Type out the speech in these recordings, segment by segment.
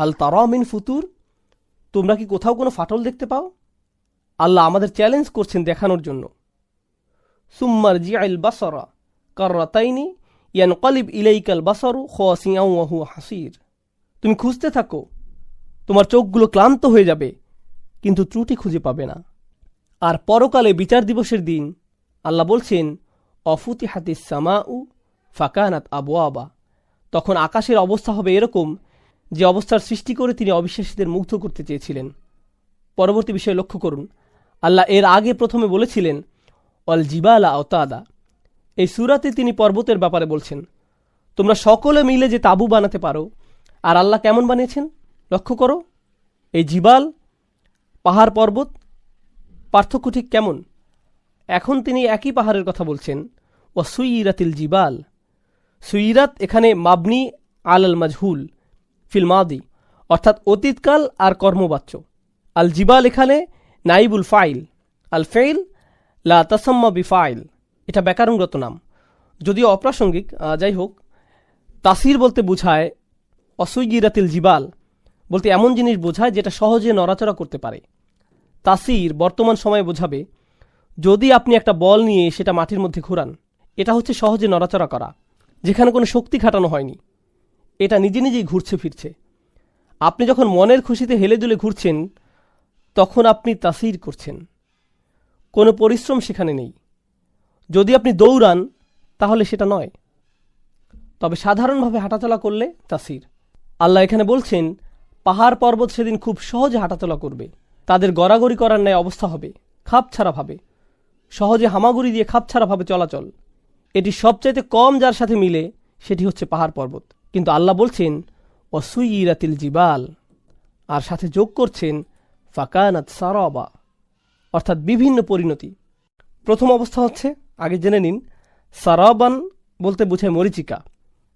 হাল তারা মিন ফুতুর? তোমরা কি কোথাও কোনো ফাটল দেখতে পাও? আল্লাহ আমাদের চ্যালেঞ্জ করছেন দেখানোর জন্য। সুম্মার জিআইল বাসরা কাররাতাইনি ইয়ান কলিব ইলাইকাল বাসরু খাসিয়াহু হাসির। তুমি খুঁজতে থাকো, তোমার চোখগুলো ক্লান্ত হয়ে যাবে, কিন্তু ত্রুটি খুঁজে পাবে না। আর পরকালে বিচার দিবসের দিন আল্লাহ বলছেন অফুতি হাতি সামাউ ফাকানাত আবু আবা তখন আকাশের অবস্থা হবে এরকম যে অবস্থার সৃষ্টি করে তিনি অবিশ্বাসীদের মুগ্ধ করতে চেয়েছিলেন। পরবর্তী বিষয়ে লক্ষ্য করুন। আল্লাহ এর আগে প্রথমে বলেছিলেন অল জিবালা অতাদা এই সুরাতে তিনি পর্বতের ব্যাপারে বলছেন, তোমরা সকলে মিলে যে তাবু বানাতে পারো, আর আল্লাহ কেমন বানিয়েছেন? লক্ষ্য করো, এই জিবাল, পাহাড় পর্বত, পার্থক্য ঠিক কেমন? এখন তিনি একই পাহাড়ের কথা বলছেন ও সুইরাতিল জিবাল। সুইরাত এখানে মাবনি আল আল মাজহুল। ফিল মাদি, অর্থাৎ অতীতকাল আর কর্মবাচ্য। আল জিবাল এখানে নাইবুল ফাইল, আল ফেইল লা তাসাম্মা বি ফাইল এটা ব্যাকরণগত নাম। যদিও অপ্রাসঙ্গিক যাই হোক, তাসির বলতে বোঝায় অসুইগিরাতিল জিবাল, বলতে এমন জিনিস বোঝায় যেটা সহজে নড়াচড়া করতে পারে। তাসির বর্তমান সময়ে বোঝাবে, যদি আপনি একটা বল নিয়ে সেটা মাটির মধ্যে ঘোরান, এটা হচ্ছে সহজে নড়াচড়া করা, যেখানে কোনো শক্তি খাটানো হয়নি। এটা নিজে নিজেই ঘুরছে ফিরছে। আপনি যখন মনের খুশিতে হেলে দুলে ঘুরছেন, তখন আপনি তাসির করছেন। কোনো পরিশ্রম সেখানে নেই। যদি আপনি দৌড়ান, তাহলে সেটা নয়। তবে সাধারণভাবে হাঁটাচলা করলে তাসির। আল্লাহ এখানে বলছেন, পাহাড় পর্বত সেদিন খুব সহজে হাঁটাচলা করবে। তাদের গড়াগড়ি করার ন্যায় অবস্থা হবে, খাপ ছাড়াভাবে সহজে হামাগুড়ি দিয়ে খাপ ছাড়াভাবে চলাচল। এটি সবচাইতে কম যার সাথে মিলে, সেটি হচ্ছে পাহাড় পর্বত। কিন্তু আল্লাহ বলছেন অসুইরাতিল জিবাল আর সাথে যোগ করছেন, ফাকানাত সারাবা অর্থাৎ বিভিন্ন পরিণতি। প্রথম অবস্থা হচ্ছে, আগে জেনে নিন, সারাবান বলতে বোঝায় মরিচিকা।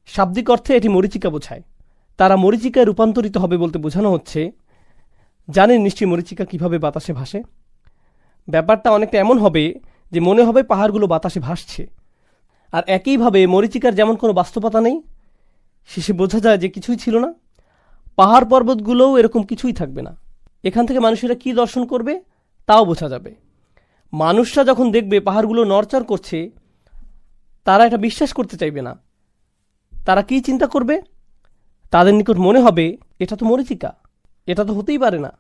শাব্দিক অর্থে এটি মরিচিকা বোঝায়। তারা মরিচিকায় রূপান্তরিত হবে বলতে বোঝানো হচ্ছে, জানেন নিশ্চয়ই মরিচিকা কীভাবে বাতাসে ভাসে? ব্যাপারটা অনেকটা এমন হবে যে মনে হবে পাহাড়গুলো বাতাসে ভাসছে। আর একইভাবে মরিচিকার যেমন কোনো বাস্তবতা নেই শেষে বোঝা যায় যে কিছুই ছিল না। পাহাড় পর্বতগুলোও এরকম কিছুই থাকবে না। এখান থেকে মানুষেরা কি দর্শন করবে, তাও বোঝা যাবে। মানুষরা যখন দেখবে পাহাড়গুলো নড়চড় করছে, তারা এটা বিশ্বাস করতে চাইবে না। তারা কি চিন্তা করবে? তাদের নিকট মনে হবে, এটা তো মরিচিকা, এটা তো হতেই পারে না।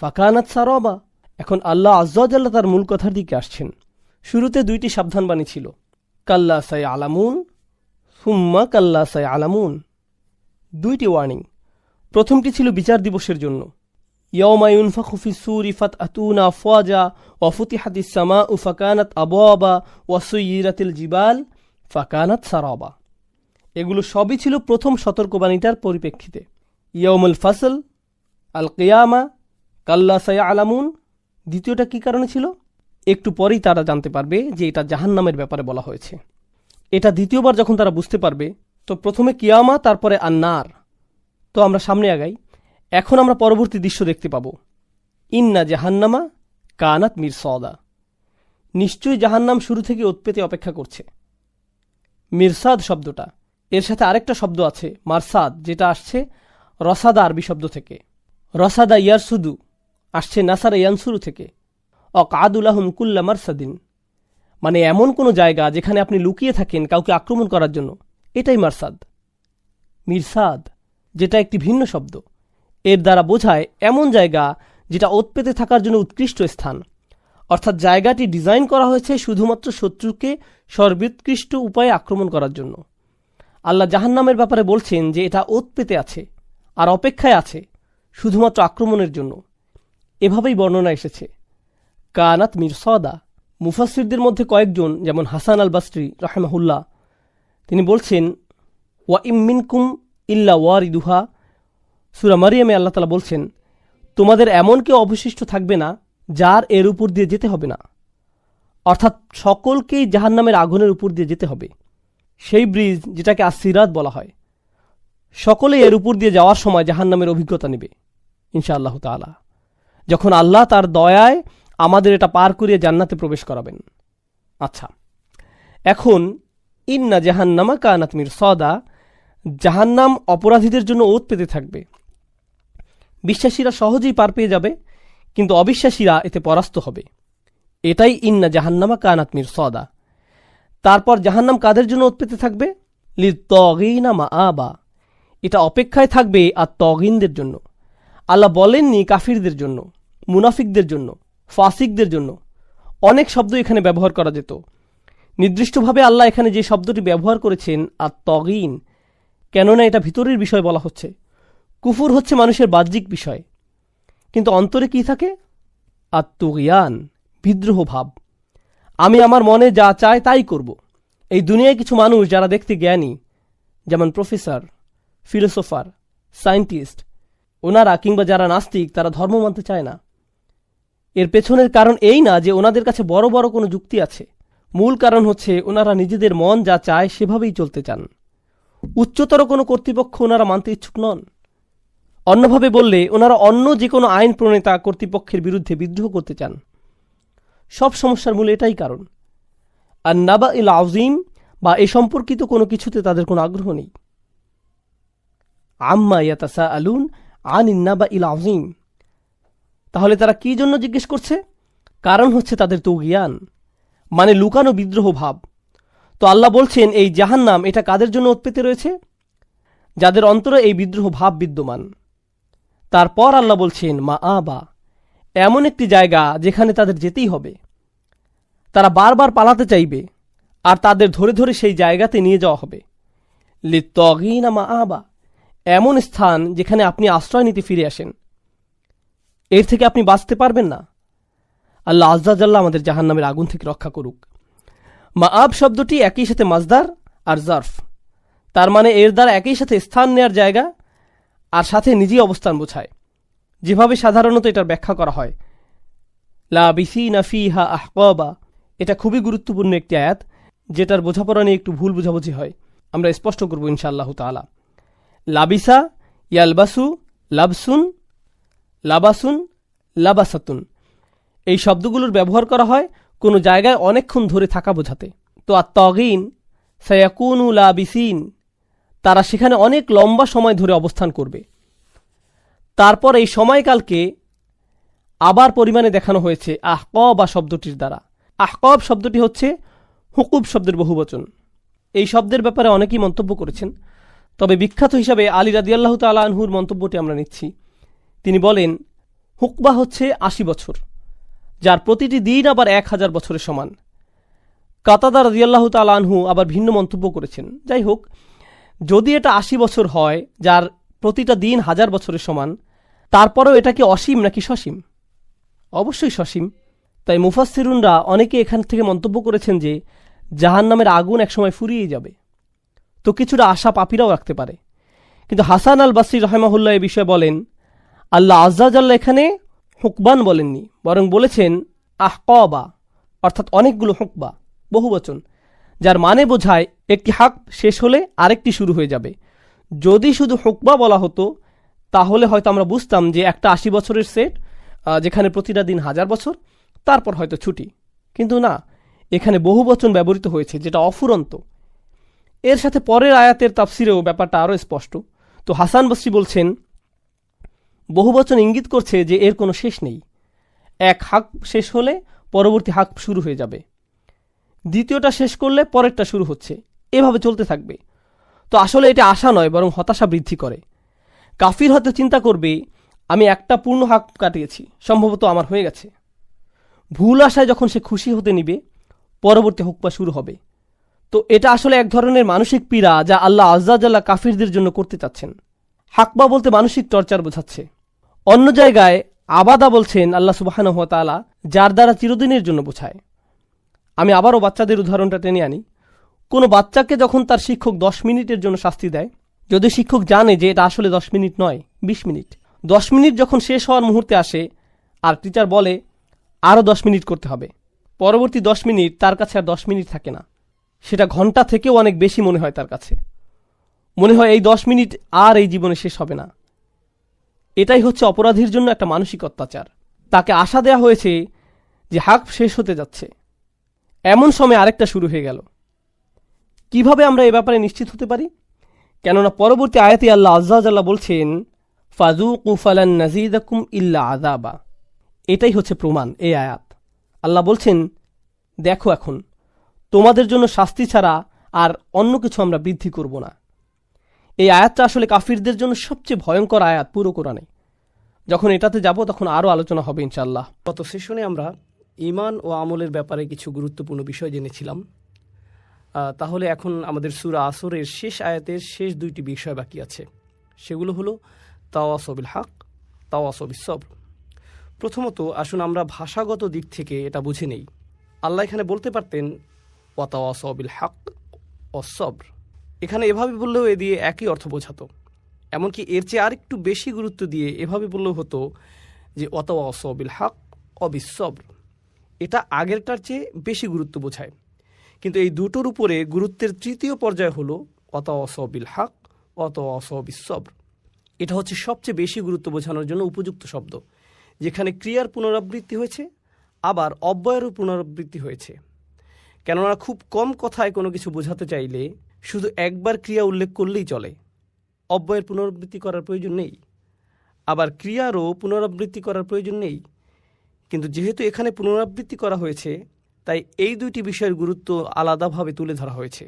ফাকানাত সারবা। এখন আল্লাহ আজ্লাহ তার মূল কথার দিকে আসছেন। শুরুতে দুইটি সাবধানবাণী ছিল, কাল্লা সাই আলামুন হুম্মা কাল্লা সাই আলামুন দুইটি ওয়ার্নিং প্রথমটি ছিল বিচার দিবসের জন্য। ইয়মায়ুন ফখুফি সুরি ফাত আতুনা ফওয়াজা ওয়ফুতিহাতিস সামা উ ফাকানাত আবওয়াবা ওয়াসুইরাতিল জিবাল ফাকানাত সারাবা। এগুলো সবই ছিল প্রথম সতর্কবাণীটার পরিপ্রেক্ষিতে। ইয়মুল ফাসল, আল কিয়ামা, কাল্লা সায়া আলামুন দ্বিতীয়টা কি কারণে ছিল? একটু পরেই তারা জানতে পারবে যে এটা জাহান্নামের ব্যাপারে বলা হয়েছে। এটা দ্বিতীয়বার যখন তারা বুঝতে পারবে, তো প্রথমে কিয়ামা, তারপরে আন্নার। তো আমরা সামনে আগাই। এখন আমরা পরবর্তী দৃশ্য দেখতে পাব। ইন্না জাহান্নামা কানাত মির সদা নিশ্চয়ই জাহান্নাম শুরু থেকে উৎপেতে অপেক্ষা করছে। মিরসাদ শব্দটা। এর সাথে আরেকটা শব্দ আছে, মারসাদ, যেটা আসছে রসাদা আরবি শব্দ থেকে। রসাদা ইয়ারসুদু, আসছে নাসারা ইয়ানসুরু থেকে। অকাদুলাহুম কুল্লা মারসাদিন। মানে এমন কোনো জায়গা যেখানে আপনি লুকিয়ে থাকেন কাউকে আক্রমণ করার জন্য। এটাই মারসাদ। মিরসাদ, যেটা একটি ভিন্ন শব্দ। এর দ্বারা বোঝায় এমন জায়গা যেটা ওত পেতে থাকার জন্য উৎকৃষ্ট স্থান। অর্থাৎ জায়গাটি ডিজাইন করা হয়েছে শুধুমাত্র শত্রুকে সর্বোৎকৃষ্ট উপায়ে আক্রমণ করার জন্য। আল্লাহ জাহান্নামের ব্যাপারে বলছেন যে এটা ওত পেতে আছে, আর অপেক্ষায় আছে শুধুমাত্র আক্রমণের জন্য। এভাবেই বর্ণনা এসেছে। কানাত মির সদা মুফাসিরদের মধ্যে কয়েকজন, যেমন হাসান আল বাস্রি রাহমাহুল্লাহ, তিনি বলছেন, ওয়া ইমিনকুম ইল্লা ওয়ারিদুহা। সুরা মারিয়ামে আল্লাহ তালা বলছেন, তোমাদের এমন কেউ অবশিষ্ট থাকবে না, যার এর উপর দিয়ে যেতে হবে না। অর্থাৎ সকলকেই জাহান্নামের আগুনের উপর দিয়ে যেতে হবে। সেই ব্রিজ যেটাকে আসিরাত বলা হয়, সকলে এর উপর দিয়ে যাওয়ার সময় জাহান্নামের অভিজ্ঞতা নেবে, ইনশাআল্লাহ তালা যখন আল্লাহ তার দয়ায় আমাদের এটা পার করিয়ে জান্নাতে প্রবেশ করাবেন। আচ্ছা এখন ইন্না জাহান্নামা কানাতমির সদা জাহান্নাম অপরাধীদের জন্য ওত পেতে থাকবে। বিশ্বাসীরা সহজেই পার পেয়ে যাবে, কিন্তু অবিশ্বাসীরা এতে পরাস্ত হবে। এটাই ইন্না জাহান্নামা কানাতমির সদা তারপর জাহান্নাম কাদের জন্য ওত পেতে থাকবে? লি তগিনা মা আবা এটা অপেক্ষায় থাকবে আর তগিনদের জন্য। আল্লাহ বলেননি কাফিরদের জন্য, মুনাফিকদের জন্য। ফাসিকদের জন্য। অনেক শব্দ এখানে ব্যবহার করা যেত। নির্দিষ্টভাবে আল্লাহ এখানে যে শব্দটি ব্যবহার করেছেন আর তগিন কেননা এটা ভিতরের বিষয় বলা হচ্ছে। কুফুর হচ্ছে মানুষের বাহ্যিক বিষয়। কিন্তু অন্তরে কি থাকে? আত্মজ্ঞান বিদ্রোহ ভাব। আমি আমার মনে যা চাই তাই করব। এই দুনিয়ায় কিছু মানুষ যারা দেখতে জ্ঞানী, যেমন প্রফেসর, ফিলোসোফার, সায়েন্টিস্ট, ওনারা কিংবা যারা নাস্তিক, তারা ধর্ম মানতে চায় না। এর পেছনের কারণ এই না যে ওনাদের কাছে বড় বড় কোনো যুক্তি আছে। মূল কারণ হচ্ছে ওনারা নিজেদের মন যা চায় সেভাবেই চলতে চান। উচ্চতর কোনো কর্তৃপক্ষ ওনারা মানতে ইচ্ছুক নন। অন্যভাবে বললে, ওনারা অন্য যে কোনো আইন প্রণেতা কর্তৃপক্ষের বিরুদ্ধে বিদ্রোহ করতে চান। সব সমস্যার মূল এটাই কারণ। আর নাবা ইল আউজিম বা এ সম্পর্কিত কোনো কিছুতে তাদের কোনো আগ্রহ নেই। আম্মা ইয়াতাসা আলুন আন ইন্নাবা ইল আউজিম তাহলে তারা কি জন্য জিজ্ঞেস করছে? কারণ হচ্ছে তাদের তৌগিয়ান মানে লুকানো বিদ্রোহ ভাব। তো আল্লাহ বলছেন, এই জাহান্নাম এটা কাদের জন্য উৎপেতে রয়েছে? যাদের অন্তরে এই বিদ্রোহ ভাব বিদ্যমান। তারপর আল্লাহ বলছেন, মা আবা, এমন একটি জায়গা যেখানে তাদের যেতেই হবে। তারা বারবার পালাতে চাইবে, আর তাদের ধরে ধরে সেই জায়গাতে নিয়ে যাওয়া হবে। লিত্তগিনা মা আবা, এমন স্থান যেখানে আপনি আশ্রয় নিতে ফিরে আসেন। এর থেকে আপনি বাঁচতে পারবেন না। আল্লাহ আজ্জাজাল্লাহ আমাদের জাহান্নামের আগুন থেকে রক্ষা করুক। মা আব শব্দটি একই সাথে মাজদার আর জার্ফ। তার মানে এর দ্বারা একই সাথে স্থান নেয়ার জায়গা আর সাথে নিজেই অবস্থান বোঝায়। যেভাবে সাধারণত এটার ব্যাখ্যা করা হয়। লা বিসি নাফি হা আহকবা। এটা খুবই গুরুত্বপূর্ণ একটি আয়াত, যেটার বোঝাপড়া নিয়ে একটু ভুল বোঝাবুঝি হয়। আমরা স্পষ্ট করব ইনশাআল্লাহ তালা লাবিসা ইয়ালবাসু লাবসুন লাবাসুন, লাবাসাতুন। এই শব্দগুলোর ব্যবহার করা হয় কোনো জায়গায় অনেকক্ষণ ধরে থাকা বোঝাতে। তো আর তগিন, সয়াকুনু লাবিসিন। তারা সেখানে অনেক লম্বা সময় ধরে অবস্থান করবে। তারপর এই সময়কালকে আবার পরিমাণে দেখানো হয়েছে আহকব বা শব্দটির দ্বারা। আহকব শব্দটি হচ্ছে হুকুব শব্দের বহুবচন। এই শব্দের ব্যাপারে অনেকেই মন্তব্য করেছেন। তবে বিখ্যাত হিসাবে আলী রাদিয়াল্লাহ তালা আনহুর মন্তব্যটি আমরা নিচ্ছি। তিনি বলেন, হুকবা হচ্ছে আশি বছর, যার প্রতিটি দিন আবার এক হাজার বছরের সমান। কাতাদা রাদিয়াল্লাহ তালা আনহু আবার ভিন্ন মন্তব্য করেছেন। যাই হোক, যদি এটা আশি বছর হয়, যার প্রতিটা দিন হাজার বছরের সমান, তারপরেও এটা কি অসীম নাকি সসীম? অবশ্যই সসীম। তাই মুফাসিরুনরা অনেকে এখান থেকে মন্তব্য করেছেন যে জাহান নামের আগুন একসময় ফুরিয়ে যাবে। তো কিছুটা আশা পাপিরাও রাখতে পারে। কিন্তু হাসান আল বাসরি রহমাহুল্লাহ এ বিষয়ে বলেন আল্লাহ আজ্জাজাল্লাহ এখানে হুকবান বলেননি, বরং বলেছেন আহকবা, অর্থাৎ অনেকগুলো হুকবা বহুবচন যার মানে বোঝায় একটি হাক শেষ হলে আরেকটি শুরু হয়ে যাবে। যদি শুধু হুকবা বলা হতো, তাহলে হয়তো আমরা বুঝতাম যে একটা আশি বছরের সেট যেখানে প্রতিটা দিন হাজার বছর, তারপর হয়তো ছুটি। কিন্তু না, এখানে বহু বচন ব্যবহৃত হয়েছে, যেটা অফুরন্ত। এর সাথে পরের আয়াতের তাফসিরেও ব্যাপারটা আরও স্পষ্ট। তো হাসান বসরি বলছেন বহু বচন ইঙ্গিত করছে যে এর কোনো শেষ নেই। এক হাক শেষ হলে পরবর্তী হাক শুরু হয়ে যাবে। দ্বিতীয়টা শেষ করলে পরেরটা শুরু হচ্ছে। এভাবে চলতে থাকবে। তো আসলে এটা আশা নয়, বরং হতাশা বৃদ্ধি করে। কাফির হয়তো চিন্তা করবে, আমি একটা পূর্ণ হাক কাটিয়েছি, সম্ভবত আমার হয়ে গেছে। ভুল আশায় যখন সে খুশি হতে নিবে, পরবর্তী হুকপা শুরু হবে। তো এটা আসলে এক ধরনের মানসিক পীড়া যা আল্লাহ আজ্জাজাল্লাহ কাফিরদের জন্য করতে চাচ্ছেন। হাকবা বলতে মানসিক টর্চার বোঝাচ্ছে। অন্য জায়গায় আবাদা বলছেন আল্লাহ সুবাহানহ তালা যার দ্বারা চিরদিনের জন্য বোঝায়। আমি আবারও বাচ্চাদের উদাহরণটা টেনে আনি। কোনো বাচ্চাকে যখন তার শিক্ষক দশ মিনিটের জন্য শাস্তি দেয়, যদি শিক্ষক জানে যে এটা আসলে দশ মিনিট নয়, বিশ মিনিট, দশ মিনিট যখন শেষ হওয়ার মুহূর্তে আসে আর টিচার বলে আরও দশ মিনিট করতে হবে। পরবর্তী দশ মিনিট তার কাছে আর দশ মিনিট থাকে না। সেটা ঘণ্টা থেকেও অনেক বেশি মনে হয় তার কাছে। মনে হয় এই দশ মিনিট আর এই জীবনে শেষ হবে না। এটাই হচ্ছে অপরাধীর জন্য একটা মানসিক অত্যাচার। তাকে আশা দেয়া হয়েছে যে হাক শেষ হতে যাচ্ছে। এমন সময় আরেকটা শুরু হয়ে গেল। কীভাবে আমরা এ ব্যাপারে নিশ্চিত হতে পারি? কেননা পরবর্তী আয়াতে আল্লাহ আজ্লাহ বলছেন ফাজুকু ফালান নাজিদাকুম ইল্লা আযাবা। এটাই হচ্ছে প্রমাণ এই আয়াত। আল্লাহ বলছেন, দেখো এখন, তোমাদের জন্য শাস্তি ছাড়া আর অন্য কিছু আমরা বৃদ্ধি করব না। এই আয়াতটা আসলে কাফিরদের জন্য সবচেয়ে ভয়ঙ্কর আয়াত পুরো কোরআনে। যখন এটাতে যাব, তখন আরও আলোচনা হবে ইনশাল্লাহ গত সেশনে আমরা ইমান ও আমলের ব্যাপারে কিছু গুরুত্বপূর্ণ বিষয় জেনেছিলাম। তাহলে এখন আমাদের সুরা আসরের শেষ আয়াতের শেষ দুইটি বিষয় বাকি আছে। সেগুলো হলো তাওয়াসবিল হক তাওয়াসবিল সবর। প্রথমত, আসুন আমরা ভাষাগত দিক থেকে এটা বুঝে নেই। আল্লাহ এখানে বলতে পারতেন ওয়াতাওয়াসবিল হক অসবর এখানে এভাবে বললেও এ দিয়ে একই অর্থ বোঝাতো। এমনকি এর চেয়ে আরেকটু বেশি গুরুত্ব দিয়ে এভাবে বললেও হতো যে অতওয়াসবিল হক অবিসবর এটা আগেরটার চেয়ে বেশি গুরুত্ব বোঝায়। কিন্তু এই দুটোর উপরে গুরুত্বের তৃতীয় পর্যায় হলো অতওয়াসবিল হক অতওয়াসবিসবর এটা হচ্ছে সবচেয়ে বেশি গুরুত্ব বোঝানোর জন্য উপযুক্ত শব্দ, যেখানে ক্রিয়ার পুনরাবৃত্তি হয়েছে, আবার অব্যয়েরও পুনরাবৃত্তি হয়েছে। কেননা খুব কম কথায় কোনো কিছু বোঝাতে চাইলে শুধু একবার ক্রিয়া উল্লেখ করলেই চলে। অব্যয়ের পুনরাবৃত্তি করার প্রয়োজন নেই। আবার ক্রিয়ারও পুনরাবৃত্তি করার প্রয়োজন নেই। কিন্তু যেহেতু এখানে পুনরাবৃত্তি করা হয়েছে, তাই এই দুইটি বিষয়ের গুরুত্ব আলাদাভাবে তুলে ধরা হয়েছে।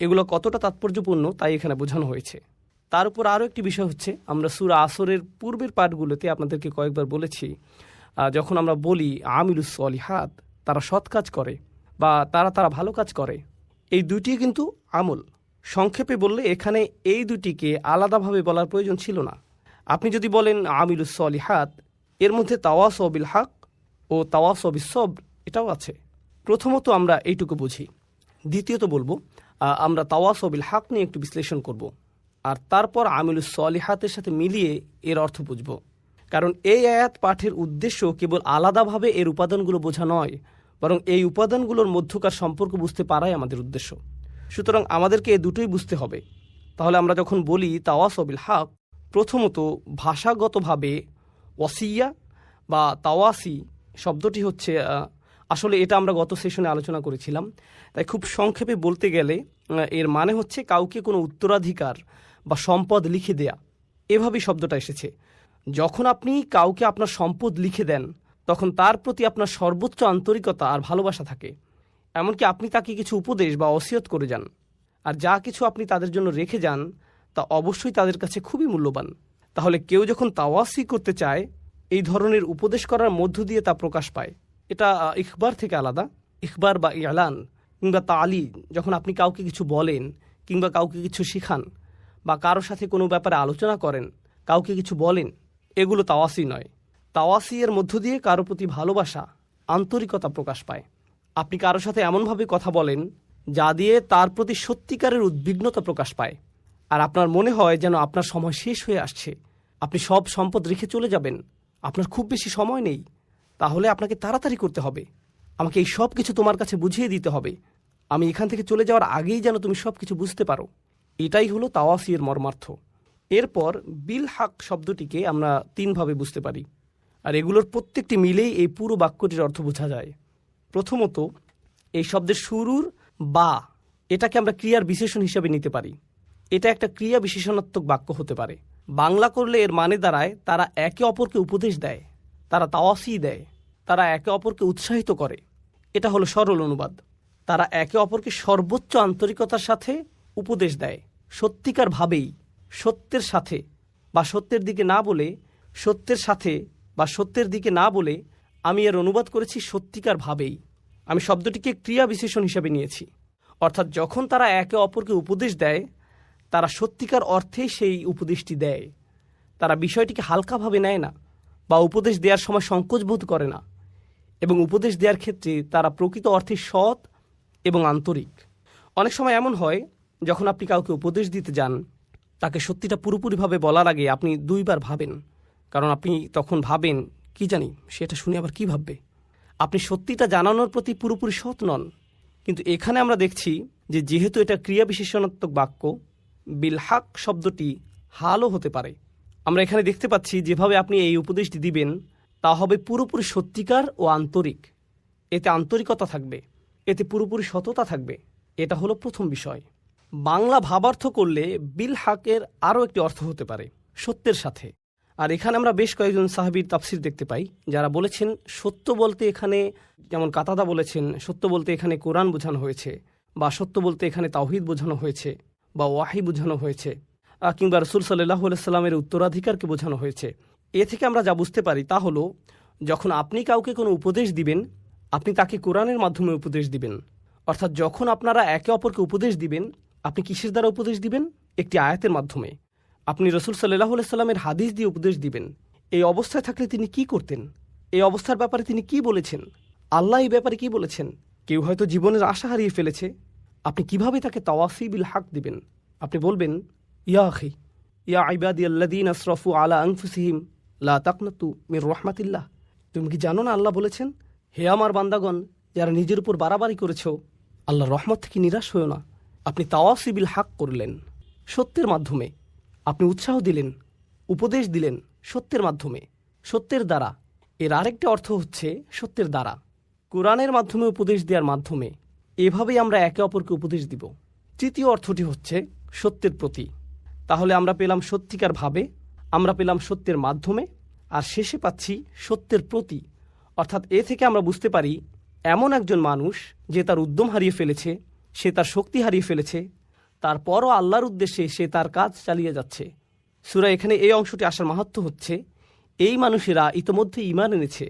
এগুলো কতটা তাৎপর্যপূর্ণ, তাই এখানে বোঝানো হয়েছে। তার উপর আরও একটি বিষয় হচ্ছে, আমরা সুরা আসরের পূর্বের পাঠগুলোতে আপনাদেরকে কয়েকবার বলেছি যখন আমরা বলি আমিলুস হাত তারা সৎ কাজ করে বা তারা তারা ভালো কাজ করে। এই দুইটি কিন্তু আমল। সংক্ষেপে বললে এখানে এই দুটিকে আলাদাভাবে বলার প্রয়োজন ছিল না। আপনি যদি বলেন আমিলুস হাত এর মধ্যে তাওয়াস অবিল হাক ও তাওয়াস অবিল সব এটাও আছে। প্রথমত আমরা এইটুকু বুঝি। দ্বিতীয়ত বলব আমরা তাওয়াস অবিল হাক নিয়ে একটু বিশ্লেষণ করব আর তারপর আমিলুস সলিহাতের সাথে মিলিয়ে এর অর্থ বুঝব। কারণ এই আয়াত পাঠের উদ্দেশ্য কেবল আলাদাভাবে এর উপাদানগুলো বোঝা নয় বরং এই উপাদানগুলোর মধ্যকার সম্পর্ক বুঝতে পারাই আমাদের উদ্দেশ্য। সুতরাং আমাদেরকে এ দুটোই বুঝতে হবে। তাহলে আমরা যখন বলি তাওয়াসবিল হাক, প্রথমত ভাষাগতভাবে ওয়াসিয়া বা তাওয়াসি শব্দটি হচ্ছে আসলে এটা আমরা গত সেশনে আলোচনা করেছিলাম। তাই খুব সংক্ষেপে বলতে গেলে এর মানে হচ্ছে কাউকে কোনো উত্তরাধিকার বা সম্পদ লিখে দেয়া। এভাবেই শব্দটা এসেছে। যখন আপনি কাউকে আপনার সম্পদ লিখে দেন তখন তার প্রতি আপনার সর্বোচ্চ আন্তরিকতা আর ভালোবাসা থাকে। এমনকি আপনি তাকে কিছু উপদেশ বা অসিয়ত করে যান। আর যা কিছু আপনি তাদের জন্য রেখে যান তা অবশ্যই তাদের কাছে খুবই মূল্যবান। তাহলে কেউ যখন তাওয়াসি করতে চায় এই ধরনের উপদেশ করার মধ্য দিয়ে তা প্রকাশ পায়। এটা আহ, ইখবার থেকে আলাদা। ইখবার বা ইয়ালান কিংবা তালি যখন আপনি কাউকে কিছু বলেন কিংবা কাউকে কিছু শিখান বা কারোর সাথে কোনো ব্যাপারে আলোচনা করেন কাউকে কিছু বলেন এগুলো তাওয়াসি নয়। তাওয়াসি এর মধ্য দিয়ে কারও প্রতি ভালোবাসা আন্তরিকতা প্রকাশ পায়। আপনি কারও সাথে এমনভাবে কথা বলেন, যা দিয়ে তার প্রতি সত্যিকারের উদ্বিগ্নতা প্রকাশ পায়। আর আপনার মনে হয় যেন আপনার সময় শেষ হয়ে আসছে। আপনি সব সম্পদ রেখে চলে যাবেন। আপনার খুব বেশি সময় নেই। তাহলে আপনাকে তাড়াতাড়ি করতে হবে। আমাকে এই সব কিছু তোমার কাছে বুঝিয়ে দিতে হবে। আমি এখান থেকে চলে যাওয়ার আগেই যেন তুমি সব কিছু বুঝতে পারো। এটাই হলো তাওয়াসির মর্মার্থ। এরপর বিল হাক শব্দটিকে আমরা তিনভাবে বুঝতে পারি। আর এগুলোর প্রত্যেকটি মিলেই এই পুরো বাক্যটির অর্থ বোঝা যায়। প্রথমত, এই শব্দের শুরুর বা এটাকে আমরা ক্রিয়ার বিশেষণ হিসাবে নিতে পারি। এটা একটা ক্রিয়া বিশেষণাত্মক বাক্য হতে পারে। বাংলা করলে এর মানে দাঁড়ায়, তারা একে অপরকে উপদেশ দেয়, তারা তাওয়াসি দেয়, তারা একে অপরকে উৎসাহিত করে। এটা হলো সরল অনুবাদ। তারা একে অপরকে সর্বোচ্চ আন্তরিকতার সাথে উপদেশ দেয় সত্যিকারভাবেই সত্যের সাথে বা সত্যের দিকে না বলে সত্যের সাথে বা সত্যের দিকে না বলে আমি এর অনুবাদ করেছি সত্যিকার ভাবেই। আমি শব্দটিকে ক্রিয়া বিশেষণ হিসাবে নিয়েছি। অর্থাৎ যখন তারা একে অপরকে উপদেশ দেয়, তারা সত্যিকার অর্থে সেই উপদেশটি দেয়। তারা বিষয়টিকে হালকাভাবে নেয় না বা উপদেশ দেওয়ার সময় সংকোচ বোধ করে না এবং উপদেশ দেওয়ার ক্ষেত্রে তারা প্রকৃত অর্থে সৎ এবং আন্তরিক। অনেক সময় এমন হয়, যখন আপনি কাউকে উপদেশ দিতে যান, তাকে সত্যিটা পুরোপুরিভাবে বলার আগে আপনি দুইবার ভাবেন। কারণ আপনি তখন ভাবেন, কি জানি, সেটা শুনে আবার কি ভাববে? আপনি সত্যিটা জানানোর প্রতি পুরোপুরি সৎ নন। কিন্তু এখানে আমরা দেখছি যে যেহেতু এটা ক্রিয়া বিশেষণাত্মক বাক্য বিলহাক শব্দটি হালও হতে পারে। আমরা এখানে দেখতে পাচ্ছি যেভাবে আপনি এই উপদেশটি দিবেন, তা হবে পুরোপুরি সত্যিকার ও আন্তরিক। এতে আন্তরিকতা থাকবে, এতে পুরোপুরি সততা থাকবে। এটা হলো প্রথম বিষয়। বাংলা ভাবার্থ করলে বিল হাকের আরও একটি অর্থ হতে পারে, সত্যের সাথে। আর এখানে আমরা বেশ কয়েকজন সাহাবির তাফসির দেখতে পাই, যারা বলেছেন, সত্য বলতে এখানে, যেমন কাতাদা বলেছেন, সত্য বলতে এখানে কোরআন বোঝানো হয়েছে, বা সত্য বলতে এখানে তাওহিদ বোঝানো হয়েছে, বা ওয়াহি বোঝানো হয়েছে কিংবা রসুল সাল্লাহ সাল্লামের উত্তরাধিকারকে বোঝানো হয়েছে। এ থেকে আমরা যা বুঝতে পারি তা হলো, যখন আপনি কাউকে কোনো উপদেশ দিবেন, আপনি তাকে কোরআনের মাধ্যমে উপদেশ দিবেন। অর্থাৎ যখন আপনারা একে অপরকে উপদেশ দিবেন, আপনি কিসের দ্বারা উপদেশ দিবেন? একটি আয়াতের মাধ্যমে। আপনি রসুল সাল্লাহ সাল্লামের হাদিস দিয়ে উপদেশ দিবেন। এই অবস্থায় থাকলে তিনি কি করতেন? এই অবস্থার ব্যাপারে তিনি কি বলেছেন? আল্লাহ এই ব্যাপারে কি বলেছেন? কেউ হয়তো জীবনের আশা হারিয়ে ফেলেছে। আপনি কীভাবে তাকে তাওয়াফি বিল হাক দিবেন? আপনি বলবেন, ইয়া আখি, ইয়া আইবাদি আল্লাদিন আশরফু আলা আংফুসিহিম লা তাকনাতু মির রহমাতিল্লাহ। তুমি কি জানো না আল্লাহ বলেছেন, হে আমার বান্দাগণ, যারা নিজের উপর বাড়াবাড়ি করেছ আল্লাহ রহমত থেকে নিরাশ হয়েও না। আপনি তাওয়াফি বিল হাক করলেন। সত্যের মাধ্যমে আপনি উৎসাহ দিলেন, উপদেশ দিলেন সত্যের মাধ্যমে। সত্যের দ্বারা। এর আরেকটা অর্থ হচ্ছে সত্যের দ্বারা। কোরআনের মাধ্যমে উপদেশ দেওয়ার মাধ্যমে এভাবেই আমরা একে অপরকে উপদেশ দিব। তৃতীয় অর্থটি হচ্ছে সত্যের প্রতি। তাহলে আমরা পেলাম সত্যিকার ভাবে, আমরা পেলাম সত্যের মাধ্যমে, আর শেষে পাচ্ছি সত্যের প্রতি। অর্থাৎ এ থেকে আমরা বুঝতে পারি, এমন একজন মানুষ যে তার উদ্যম হারিয়ে ফেলেছে, সে তার শক্তি হারিয়ে ফেলেছে তারপরও আল্লাহর উদ্দেশ্যে সে তার কাজ চালিয়ে যাচ্ছে। সুরা এখানে এই অংশটি আসার মাহাত্ম হচ্ছে, এই মানুষেরা ইতোমধ্যে ইমান এনেছে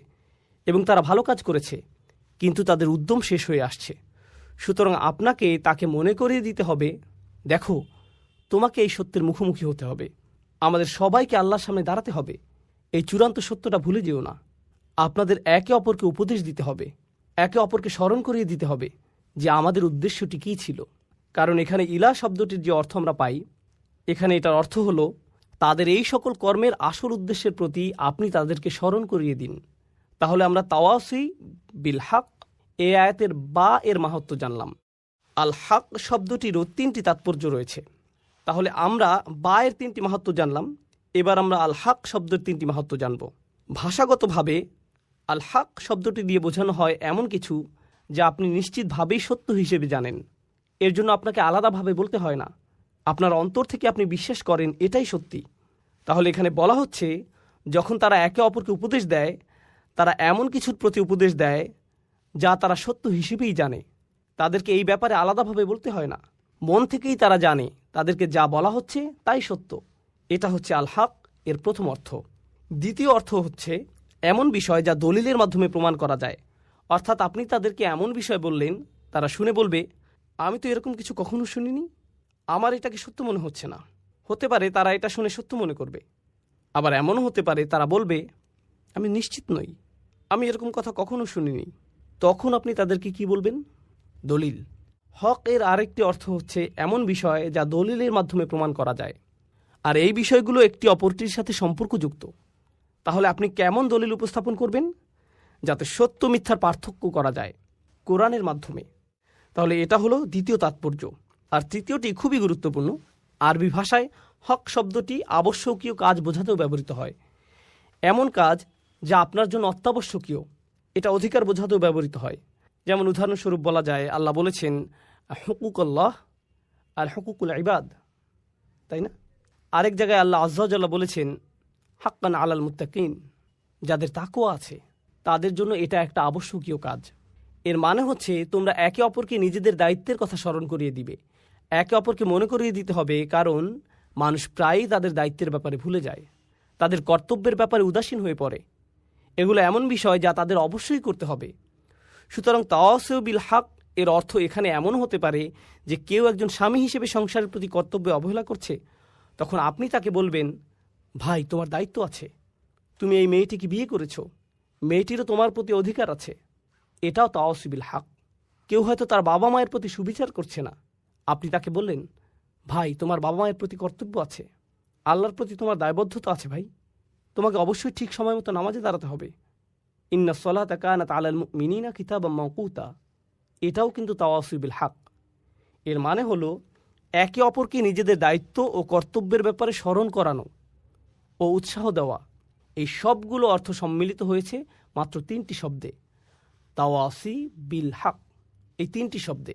এবং তারা ভালো কাজ করেছে, কিন্তু তাদের উদ্যম শেষ হয়ে আসছে। সুতরাং আপনাকে তাকে মনে করিয়ে দিতে হবে, দেখো, তোমাকে এই সত্যের মুখোমুখি হতে হবে। আমাদের সবাইকে আল্লাহর সামনে দাঁড়াতে হবে। এই চূড়ান্ত সত্যটা ভুলে যেও না। আপনাদের একে অপরকে উপদেশ দিতে হবে, একে অপরকে স্মরণ করিয়ে দিতে হবে যে আমাদের উদ্দেশ্যটি কী ছিল। কারণ এখানে ইলা শব্দটির যে অর্থ আমরা পাই, এখানে এটার অর্থ হলো, তাদের এই সকল কর্মের আসল উদ্দেশ্যের প্রতি আপনি তাদেরকে স্মরণ করিয়ে দিন। তাহলে আমরা তাওয়াসি বিল হাক, এ আয়াতের বা এর মাহাত্ম জানলাম। আল হাক শব্দটিরও তিনটি তাৎপর্য রয়েছে। তাহলে আমরা বা এর তিনটি মাহাত্ম জানলাম, এবার আমরা আল হাক শব্দের তিনটি মাহাত্ম জানব। ভাষাগতভাবে আল হাক শব্দটি দিয়ে বোঝানো হয় এমন কিছু যা আপনি নিশ্চিতভাবেই সত্য হিসেবে জানেন। এর জন্য আপনাকে আলাদাভাবে বলতে হয় না। আপনার অন্তর থেকে আপনি বিশ্বাস করেন, এটাই সত্যি। তাহলে এখানে বলা হচ্ছে, যখন তারা একে অপরকে উপদেশ দেয়, তারা এমন কিছুর প্রতি উপদেশ দেয়, যা তারা সত্য হিসেবেই জানে। তাদেরকে এই ব্যাপারে আলাদাভাবে বলতে হয় না। মন থেকেই তারা জানে, তাদেরকে যা বলা হচ্ছে, তাই সত্য। এটা হচ্ছে আল হক, এর প্রথম অর্থ। দ্বিতীয় অর্থ হচ্ছে, এমন বিষয় যা দলিলের মাধ্যমে প্রমাণ করা যায়। অর্থাৎ আপনি তাদেরকে এমন বিষয় বললেন, তারা শুনে বলবে আমি তো এরকম কিছু কখনো শুনিনি। আমার এটাকে সত্য মনে হচ্ছে না। হতে পারে তারা এটা শুনে সত্য মনে করবে। আবার এমনও হতে পারে তারা বলবে, আমি নিশ্চিত নই। আমি এরকম কথা কখনো শুনিনি। তখন আপনি তাদেরকে কি বলবেন? দলিল। হক এর আরেকটি অর্থ হচ্ছে এমন বিষয় যা দলিলের মাধ্যমে প্রমাণ করা যায়। আর এই বিষয়গুলো একটি অপরটির সাথে সম্পর্কযুক্ত। তাহলে আপনি কেমন দলিল উপস্থাপন করবেন? যাতে সত্য মিথ্যার পার্থক্য করা যায়। কোরআনের মাধ্যমে। তাহলে এটা হলো দ্বিতীয় তাৎপর্য। আর তৃতীয়টি খুবই গুরুত্বপূর্ণ। আরবি ভাষায় হক শব্দটি আবশ্যকীয় কাজ বোঝাতেও ব্যবহৃত হয়। এমন কাজ যা আপনার জন্য অত্যাবশ্যকীয়, এটা অধিকার বোঝাতেও ব্যবহৃত হয়। যেমন উদাহরণস্বরূপ বলা যায়, আল্লাহ বলেছেন হকুক আল্লাহ আর হকুকুল ইবাদ। তাই না? আরেক জায়গায় আল্লাহ আজ্লাহ বলেছেন, হাক্কান আলাল মুত্তাকিন। যাদের তাকুয়া আছে, তাদের জন্য এটা একটা আবশ্যকীয় কাজ। এর মানে হচ্ছে তোমরা একে অপরকে নিজেদের দায়িত্বের কথা স্মরণ করিয়ে দিবে। একে অপরকে মনে করিয়ে দিতে হবে কারণ মানুষ প্রায়ই তাদের দায়িত্বের ব্যাপারে ভুলে যায়। তাদের কর্তব্যের ব্যাপারে উদাসীন হয়ে পড়ে। এগুলো এমন বিষয় যা তাদের অবশ্যই করতে হবে। সুতরাং তাওয়াসেও বিল হাক এর অর্থ এখানে এমন হতে পারে যে কেউ একজন স্বামী হিসেবে সংসারের প্রতি কর্তব্যে অবহেলা করছে, তখন আপনি তাকে বলবেন, ভাই, তোমার দায়িত্ব আছে। তুমি এই মেয়েটিকে বিয়ে করেছ। মেয়েটিরও তোমার প্রতি অধিকার আছে। এটাও তাওসিবিল হাক। কেউ হয়তো তার বাবা মায়ের প্রতি সুবিচার করছে না। আপনি তাকে বললেন, ভাই, তোমার বাবা মায়ের প্রতি কর্তব্য আছে। আল্লাহর প্রতি তোমার দায়বদ্ধতা আছে ভাই। তোমাকে অবশ্যই ঠিক সময় মতো নামাজে দাঁড়াতে হবে। ইন্না সলাত কানা তালাল মিনিনা কিতাব মকুতা এটাও কিন্তু তাওয়াসিবিল হাক। এর মানে হলো, একে অপরকে নিজেদের দায়িত্ব ও কর্তব্যের ব্যাপারে স্মরণ করানো ও উৎসাহ দেওয়া। এই সবগুলো অর্থ সম্মিলিত হয়েছে মাত্র তিনটি শব্দে। তাওয়াসি বিল হাক এই তিনটি শব্দে।